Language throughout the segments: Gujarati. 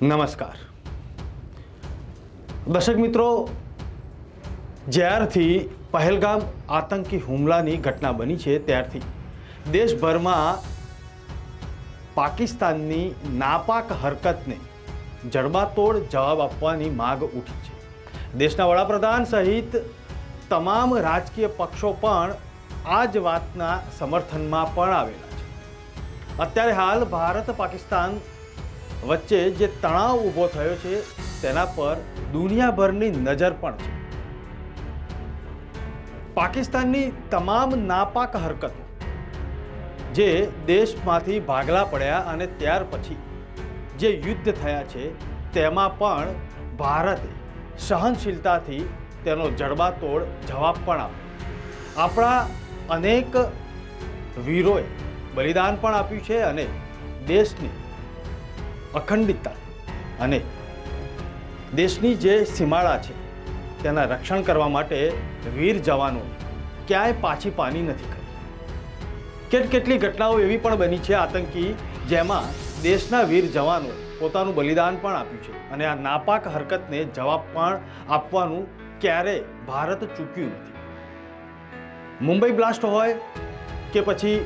નમસ્કાર. દર્શક મિત્રો, જ્યારથી પહેલગામ આતંકી હુમલાની ઘટના બની છે, ત્યારથી દેશભરમાં પાકિસ્તાનની નાપાક હરકતને જડબાતોડ જવાબ આપવાની માગ ઉઠી છે. દેશના વડાપ્રધાન સહિત તમામ રાજકીય પક્ષો પણ આ જ વાતના સમર્થનમાં પણ આવેલા છે. અત્યારે હાલ ભારત પાકિસ્તાન વચ્ચે જે તણાવ ઊભો થયો છે, તેના પર દુનિયાભરની નજર પણ છે. પાકિસ્તાનની તમામ નાપાક હરકતો, જે દેશમાંથી ભાગલા પડ્યા અને ત્યાર પછી જે યુદ્ધ થયા છે, તેમાં પણ ભારતે સહનશીલતાથી તેનો જડબાતોડ જવાબ પણ આપ્યો. આપણા અનેક વીરોએ બલિદાન પણ આપ્યું છે અને દેશની અખંડિતતા અને દેશની જે સીમાડા છે, તેના રક્ષણ કરવા માટે વીર જવાનો ક્યાંય પાછી પાની નથી કરી કેટ કેટલી ઘટનાઓ એવી પણ બની છે આતંકી, જેમાં દેશના વીર જવાનો પોતાનું બલિદાન પણ આપ્યું છે અને આ નાપાક હરકતને જવાબ પણ આપવાનું ક્યારે ભારત ચૂક્યું નથી. મુંબઈ બ્લાસ્ટ હોય કે પછી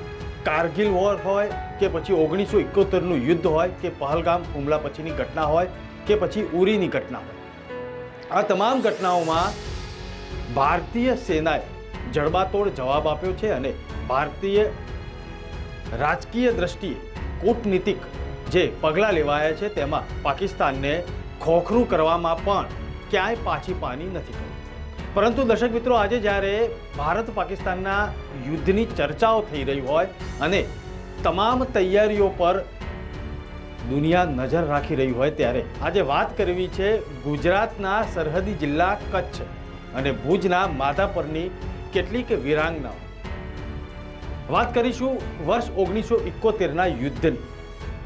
કારગિલ વોર હોય કે પછી ઓગણીસો એકોતેરનું યુદ્ધ હોય કે પહલગામ હુમલા પછીની ઘટના હોય કે પછી ઉરીની ઘટના હોય. આ તમામ ઘટનાઓમાં ભારતીય સેનાએ જડબાતોડ જવાબ આપ્યો છે અને ભારતીય રાજકીય દ્રષ્ટિએ કૂટનીતિક જે પગલાં લેવાયા છે તેમાં પાકિસ્તાનને ખોખરું કરવામાં પણ ક્યાંય પાછી પાની નથી કરી પરંતુ દર્શક મિત્રો, આજે જ્યારે ભારત પાકિસ્તાનના યુદ્ધની ચર્ચાઓ થઈ રહી હોય અને તમામ તૈયારીઓ પર દુનિયા નજર રાખી રહી હોય ત્યારે આજે વાત કરવી છે ગુજરાતના સરહદી જિલ્લા કચ્છ અને ભુજના માધાપરની કેટલીક વિરાંગનાઓ. વાત કરીશું વર્ષ ઓગણીસો ઇકોતેરના યુદ્ધની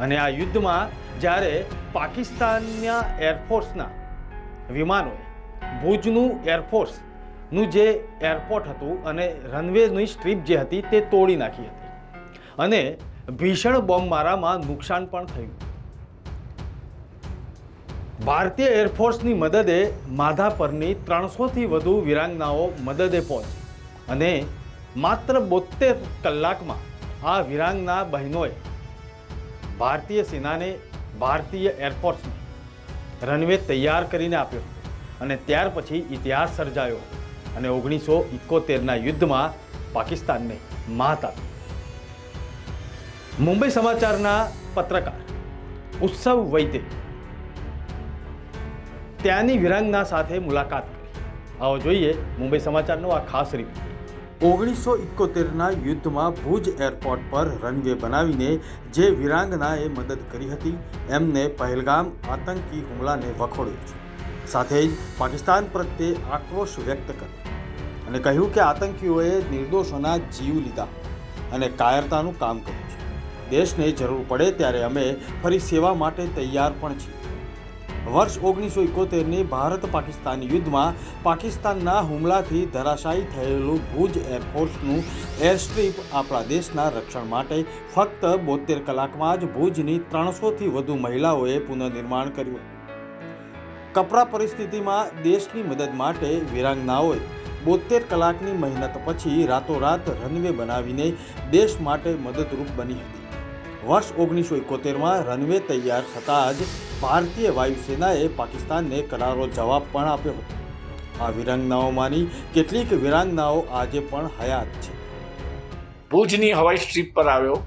અને આ યુદ્ધમાં જ્યારે પાકિસ્તાનના એરફોર્સના વિમાનોએ ભુજનું એરફોર્સનું જે એરપોર્ટ હતું અને રનવેની સ્ટ્રીપ જે હતી તે તોડી નાખી હતી. અને ભીષણ બોમ્બમારામાં નુકસાન પણ થયું. ભારતીય એરફોર્સની મદદે માધાપરની ત્રણસોથી વધુ વિરાંગનાઓ મદદે પહોંચી. અને માત્ર બોતેર કલાકમાં આ વિરાંગના બહેનોએ ભારતીય સેનાને ભારતીય એરફોર્સને રનવે તૈયાર કરીને આપ્યો. અને ત્યાર પછી ઇતિહાસ સર્જાયો. અને ઓગણીસો ઇકોતેરના યુદ્ધમાં પાકિસ્તાનને માત આપી. મુંબઈ સમાચારના પત્રકાર ઉત્સવ વૈદ્ય ત્યાંની વિરાંગના સાથે મુલાકાત કરી. આવો જોઈએ મુંબઈ સમાચારનો આ ખાસ રિપોર્ટ ઓગણીસો ઇકોતેરના યુદ્ધમાં ભુજ એરપોર્ટ પર રનવે બનાવીને જે વિરાંગનાએ મદદ કરી હતી, એમને પહેલગામ આતંકી હુમલાને વખોડ્યો છે. સાથે જ પાકિસ્તાન પ્રત્યે આક્રોશ વ્યક્ત કર્યો અને કહ્યું કે આતંકીઓએ નિર્દોષોના જીવ લીધા અને કાયરતાનું કામ કર્યું છે. દેશને જરૂર પડે ત્યારે અમે ફરી સેવા માટે તૈયાર પણ છીએ. વર્ષ ઓગણીસો એકોતેરની ભારત પાકિસ્તાન યુદ્ધમાં પાકિસ્તાનના હુમલાથી ધરાશાયી થયેલું ભુજ એરફોર્સનું એરસ્ટ્રીપ આપણા દેશના રક્ષણ માટે ફક્ત બોતેર કલાકમાં જ ભુજની ત્રણસોથી વધુ મહિલાઓએ પુનઃનિર્માણ કર્યું કપરા પરિસ્થિતિમાં દેશની મદદ માટે વિરાંગનાઓએ બોતેર કલાકની મહેનત પછી રાતોરાત રનવે બનાવીને દેશ માટે મદદરૂપ બની હતી. વર્ષ ઓગણીસો એકોતેરમાં રનવે તૈયાર થતાં જ ભારતીય વાયુસેનાએ પાકિસ્તાનને કરારો જવાબ પણ આપ્યો હતો. આ વિરાંગનાઓમાંની કેટલીક વિરાંગનાઓ આજે પણ હયાત છે. ભુજની હવાઈ સ્ટ્રીપ પર આવ્યો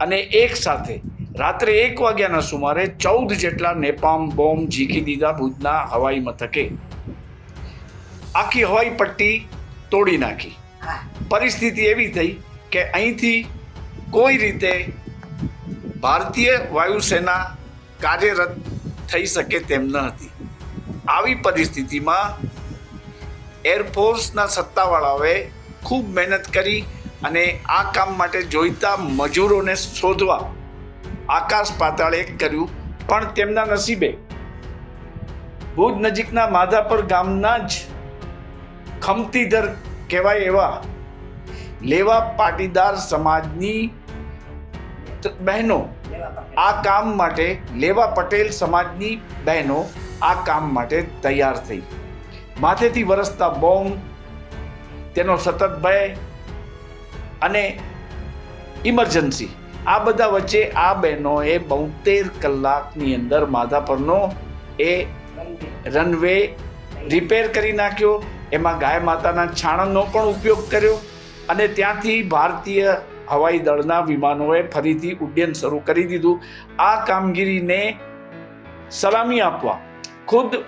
અને એક સાથે રાત્રે એક વાગ્યાના સુમારે ચૌદ જેટલા નેપામ બોમ્બ ઝીકી દીધા ભુજના હવાઈ મથકે. આખી હવાઈ પટ્ટી તોડી નાખી. પરિસ્થિતિ એવી થઈ કે અહીંથી કોઈ રીતે ભારતીય વાયુસેના કાર્યરત થઈ શકે તેમ ન હતી. આવી પરિસ્થિતિમાં એરફોર્સના સત્તાવાળાઓએ ખૂબ મહેનત કરી અને આ કામ માટે જોઈતા મજૂરોને શોધવા આકાશ પાતાળ એક કર્યું, પણ તેમના નસીબે. ભુજ નજીકના માધાપર ગામના જ ખમતીધર કહેવાય એવા લેવા પાટીદાર સમાજની બહેનો આ કામ માટે, લેવા પટેલ સમાજની બહેનો આ કામ માટે તૈયાર થઈ. માથેથી વરસતા બોમ્બ, તેનો સતત ભય અને ઇમરજન્સી. આ બધા વચ્ચે આ બહેનોએ બોતેર કલાકની અંદર માધાપરનો એ રનવે રિપેર કરી નાખ્યો. એમાં ગાય માતાના છાણનો પણ ઉપયોગ કર્યો અને ત્યાંથી ભારતીય હવાઈ દળના વિમાનોએ ફરીથી ઉડ્ડયન શરૂ કરી દીધું. આ કામગીરીને સલામી આપવા ખુદ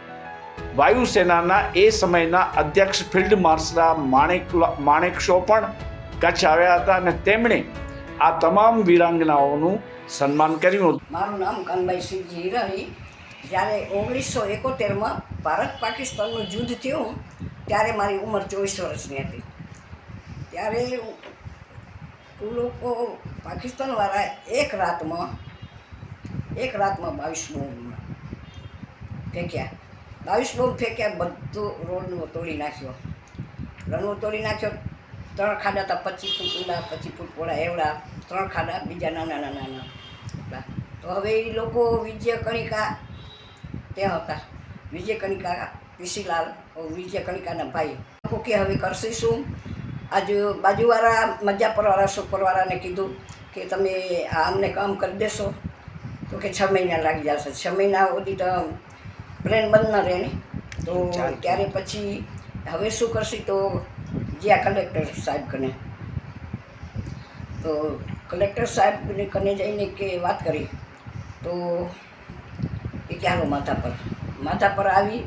વાયુસેનાના એ સમયના અધ્યક્ષ ફિલ્ડ માર્શલ માણેક માણેક શો પણ કચ્છ આવ્યા હતા અને તેમણે આ તમામ વીરાંગનાઓનું સન્માન કર્યું મારું નામ કાનભાઈ સિંહજી હિરાણી. જ્યારે ઓગણીસો એકોતેરમાં ભારત પાકિસ્તાનનું યુદ્ધ થયું, ત્યારે મારી ઉંમર ચોવીસ વર્ષની હતી. ત્યારે લોકો પાકિસ્તાનવાળા એક રાતમાં એક રાતમાં બાવીસ બોમ્બ ફેંક્યા. બાવીસ બોમ્બ ફેંક્યા, બધું રોડનો તોડી નાખ્યો. રનવો તોડી નાખ્યો. ત્રણ ખાડા હતા, પચીસ ફૂટ ઊંડા, પચીસ ફૂટ પહોળા, એવડા. ત્રણ ખાડા બીજા નાના નાના નાના. એટલા. તો હવે એ લોકો વિજય કણિકા ત્યાં હતા. વિજય કણિકા પીસીલાલ વિજય કણિકાના ભાઈ. લોકો કે હવે કરશે શું? આજુ બાજુવાળા મજાપરવાળા સુપરવાળાને કીધું કે તમે આ અમને કામ કરી દેશો. તો કે છ મહિના લાગી જશે. છ મહિના સુધી તો પ્લેન બંધ ન રહે ને? તો ત્યારે પછી હવે શું કરશે? તો જ્યાં કલેક્ટર સાહેબ કને. તો કલેક્ટર સાહેબને કને જઈને કે વાત કરી તો એ કે માથા પર. માથા પર આવી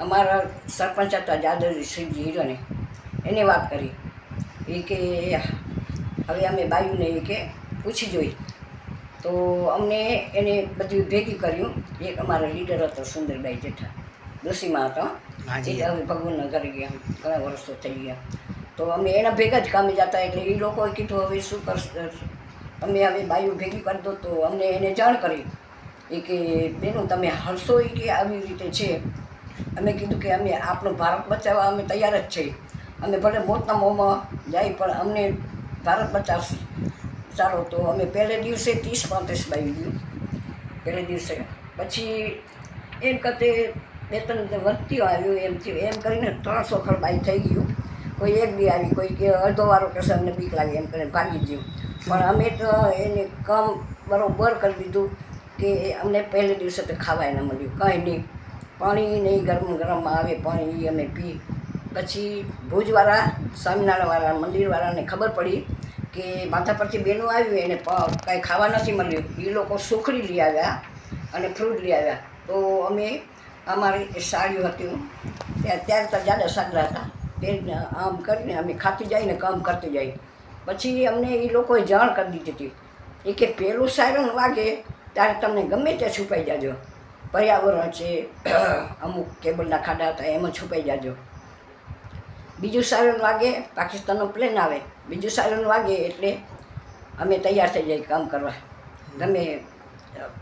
અમારા સરપંચ હતા જાદવ શ્રીજી હીરાને એને વાત કરી. એ કે હવે અમે બાયુને એ કે પૂછી જોઈ. તો અમને એને બધું ભેગી કર્યું. એક અમારા લીડર હતો સુંદરભાઈ જેઠા દોશીમાં હતો. એ હવે ભગવાનના ઘરે ગયા ઘણા વર્ષો થઈ ગયા. તો અમે એના ભેગા જ કામે જતા એટલે એ લોકોએ કીધું હવે શું કરશે અમે હવે બાયું ભેગી કરી દો તો અમને એને જાણ કરી. એ કે, બેનો, તમે હરશો એ કે આવી રીતે છે. અમે કીધું કે, અમે આપણો ભારત બચાવવા અમે તૈયાર જ છીએ અમે ભલે મોતના મોંમાં જાય, પણ અમને ભારત બચાવશું. સારો તો અમે પહેલે દિવસે ત્રીસ પાંત્રીસ બાવી ગયું. પહેલે દિવસે. પછી એમ કરતે બે ત્રણ વધતી આવ્યું, એમ થયું. એમ કરીને ત્રણસો ખરબાઈ થઈ ગયું. કોઈ એક બી આવી, કોઈ કે અડધો વારો કહેશે અમને બીક લાગે, એમ કરીને ભાગી ગયું. પણ અમે તો એને કામ બરોબર કરી દીધું કે અમને પહેલે દિવસે તો ખાવાય ન મળ્યું, કંઈ નહીં. પાણી નહીં ગરમ ગરમ આવે, પાણી અમે પી. પછી ભુજવાળા સ્વામિનારાયણવાળા મંદિરવાળાને ખબર પડી કે માથા પરથી બેનું આવ્યું, એને કાંઈ ખાવા નથી મળ્યું. એ લોકો સુખડી લઈ આવ્યા અને ફ્રૂટ લઈ આવ્યા. તો અમે અમારી સાડીઓ હતી, ત્યાં ત્યારે તો જાડા સાગરા હતા. તે આમ કરીને અમે ખાતી જઈને કામ કરતી જઈ. પછી અમને એ લોકોએ જાણ કરી દીધી હતી. એ કે પહેલું સાયરન વાગે ત્યારે તમને ગમે ત્યાં છુપાઈ જાજો. પર્યાવરણ છે, અમુક કેબલના ખાડા હતા, એમાં છુપાઈ જાજો. બીજું સાયરન વાગે, પાકિસ્તાનનો પ્લેન આવે. બીજું સાયરન વાગે એટલે અમે તૈયાર થઈ જઈએ કામ કરવા. ગમે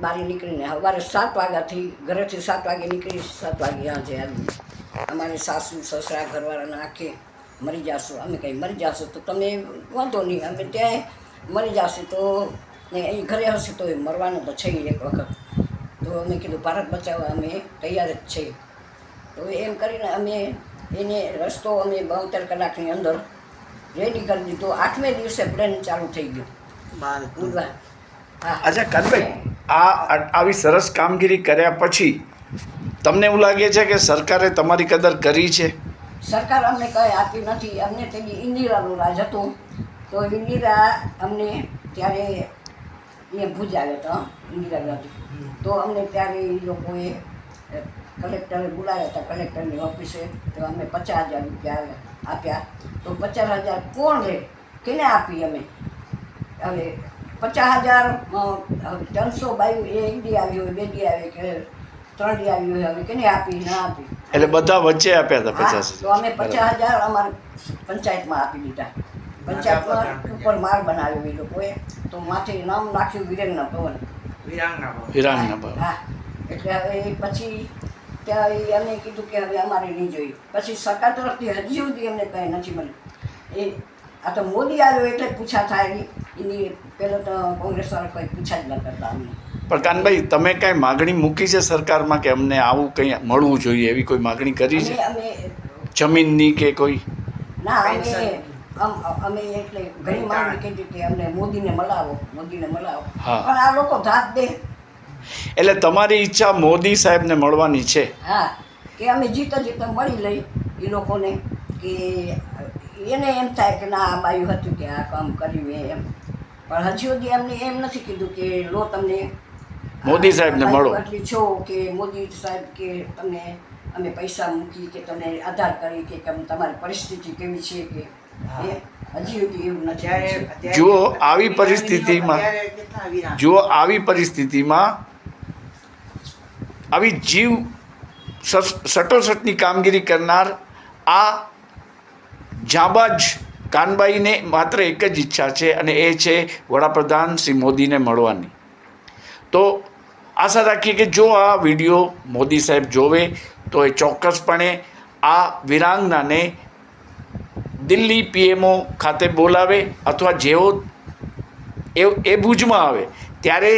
બારી નીકળીને, સવારે સાત વાગ્યાથી, ઘરેથી સાત વાગે નીકળી, સાત વાગે ત્યાં છે અમારે સાસુ, સસરા, ઘરવાળાના આખે મરી જાશું અમે કંઈ મરી જાશું તો તમે વાંધો નહીં અમે ત્યાં મરી જશે તો ને અહીં ઘરે હશે તો મરવાનું તો છે એક વખત. તો અમે કીધું ભારત બચાવવા અમે તૈયાર જ છીએ તો એમ કરીને અમે એને રસ્તો અમે બોતેર કલાકની અંદર રેડી કરી દીધો. આઠમે દિવસે પ્લેન ચાલુ થઈ ગયું. ઉડવા હા. અચ્છા કાનભાઈ આ- આવી સરસ કામગીરી કર્યા પછી તમને એવું લાગે છે કે સરકારે તમારી કદર કરી છે? સરકાર અમને કંઈ આપી નથી. અમને તેની ઇન્દિરાનું રાજ હતું. તો ઇન્દિરા અમને ત્યારે એ ભુજ આવ્યો હતો ઇન્દિરા ગાંધી તો અમને ત્યારે એ લોકોએ કલેક્ટરે બોલાવ્યા હતા. કલેક્ટરની ઓફિસે તો અમે પચાસ હજાર રૂપિયા આપ્યા. તો પચાસ હજાર કોણ લે કેને આપી અમે? હવે પચાસ હજાર ત્રણસો બાયું એ એક આવી હોય બે દી આવી કે ત્રણ દી આવી હોય, હવે કેને આપી, ના આપી? એટલે બધા વચ્ચે આપ્યા હતા પચાસ તો અમે પચાસ હજાર અમારે પંચાયતમાં આપી દીધા. પંચાયતમાં ઉપર માર બનાવ્યો એ લોકોએ તો માથે નામ નાખ્યું વિરંગના ભવન. વિરાંગના ભવન. હા એટલે હવે પછી ત્યાં એ અમને કીધું કે હવે અમારે નહીં જોઈએ. પછી સરકાર તરફથી હજી સુધી અમને કંઈ નથી મળ્યું. એ આ તો મોદી આવ્યો એટલે પૂછા થાય. એની પહેલાં તો કોંગ્રેસવાળા કોઈ પૂછા જ ન કરતા અમને. પણ કાનભાઈ તમે કાંઈ માગણી મૂકી છે સરકારમાં કે અમને આવું કંઈ મળવું જોઈએ એવી કોઈ માગણી કરી છે? જમીનની કે કોઈ? ના અમે અમે એટલે ઘણી માંગણી કરી કે અમને મોદીને મળાવો મોદીને મળાવો. હા. પણ આ લોકો ધાક દે. એટલે તમારી ઈચ્છા મોદી સાહેબને મળવાની છે? હા કે અમે જીતા જીતા મળી લઈ એ લોકોને કે એને એમ થાય કે ના આ બાયું હતું કે આ કામ કર્યું એમ. પણ હજી સુધી એમને એમ નથી કીધું કે લો તમને મોદી સાહેબને મળો. છો કે મોદી સાહેબ કે તમને અમે પૈસા મૂકી કે તમને આધાર કરી કે તમારી પરિસ્થિતિ કેવી છે કે હજી સુધી એવું નથી જુઓ આવી પરિસ્થિતિમાં જુઓ આવી પરિસ્થિતિમાં આવી જીવ સટોસટની કામગીરી કરનાર આ જાબાજ કાનબાઈને માત્ર એક જ ઈચ્છા છે અને એ છે વડાપ્રધાન શ્રી મોદીને મળવાની. તો આશા રાખીએ કે જો આ વીડિયો મોદી સાહેબ જોવે, તો એ ચોક્કસપણે આ વિરાંગનાને દિલ્હી પીએમઓ ખાતે બોલાવે અથવા જેઓ એ એ ભુજમાં આવે, ત્યારે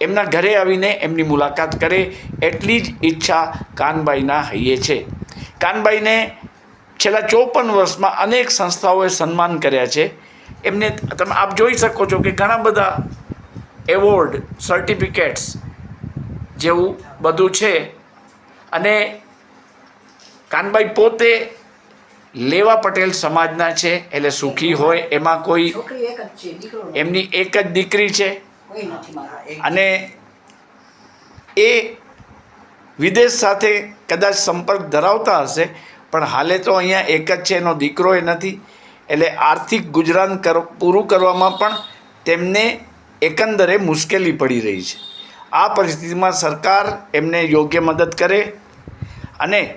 એમના ઘરે આવીને એમની મુલાકાત કરે એટલી જ ઈચ્છા કાનબાઈના હૈયે છે. કાનબાઈને છેલ્લા ચોપન વર્ષમાં અનેક સંસ્થાઓએ સન્માન કર્યા છે. એમને તમે આપ જોઈ શકો છો કે ઘણા બધા એવોર્ડ, સર્ટિફિકેટ્સ જેવું બધું છે. અને કાનભાઈ પોતે લેવા પટેલ સમાજના છે એટલે સુખી હોય એમાં કોઈ. એમની એક જ દીકરી છે. અને એ વિદેશ સાથે કદાચ સંપર્ક ધરાવતા હશે પણ હાલે તો અહીંયા એક જ છે એનો દીકરો એ નથી. એટલે આર્થિક ગુજરાન કર પૂરું કરવામાં પણ તેમને એકંદરે મુશ્કેલી પડી રહી છે. આ પરિસ્થિતિમાં સરકાર એમને યોગ્ય મદદ કરે અને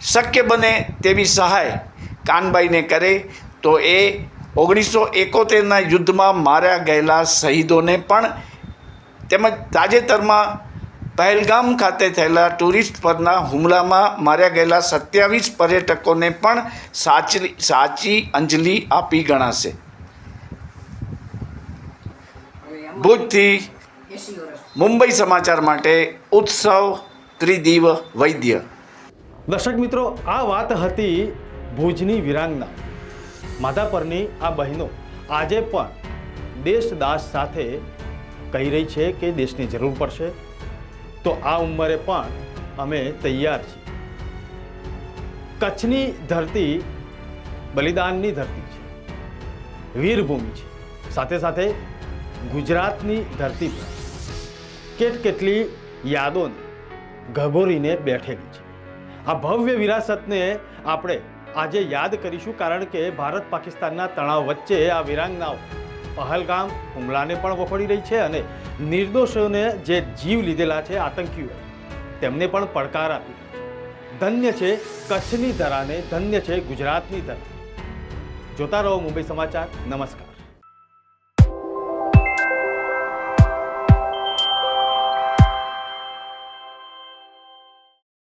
શક્ય બને તેવી સહાય કાનબાઈને કરે તો એ ઓગણીસો એકોતેરના યુદ્ધમાં માર્યા ગયેલા શહીદોને પણ તેમજ તાજેતરમાં પહેલગામ ખાતે થયેલા ટુરિસ્ટ પરના હુમલામાં માર્યા ગયેલા સત્યાવીસ પર્યટકોને પણ સાચી સાચી અંજલિ આપી ગણાશે. ભુજથી 80 વર્ષ મુંબઈ સમાચાર માટે ઉત્સવ ત્રિદિવ વૈદ્ય. દર્શક મિત્રો, આ વાત હતી ભુજની વિરાંગના. માધાપરની આ બહેનો આજે પણ દેશદાસ સાથે કહી રહી છે કે દેશની જરૂર પડશે. તો આ ઉંમરે પણ અમે તૈયાર છીએ. કચ્છની ધરતી બલિદાનની ધરતી છે. વીરભૂમિ છે. સાથે સાથે ગુજરાતની ધરતી પર કેટ કેટલી યાદોને ગભોરીને બેઠેલી છે. આ ભવ્ય વિરાસતને આપણે આજે યાદ કરીશું કારણ કે ભારત પાકિસ્તાનના તણાવ વચ્ચે આ વિરાંગનાઓ પહલગામ, હુમલાને પણ વખોડી રહી છે અને નિર્દોષોને જે જીવ લીધેલા છે આતંકીઓ તેમને પણ પડકાર આપી ધન્ય છે કચ્છની ધરાને, ધન્ય છે ગુજરાતની ધરા જોતા રહો મુંબઈ સમાચાર. નમસ્કાર.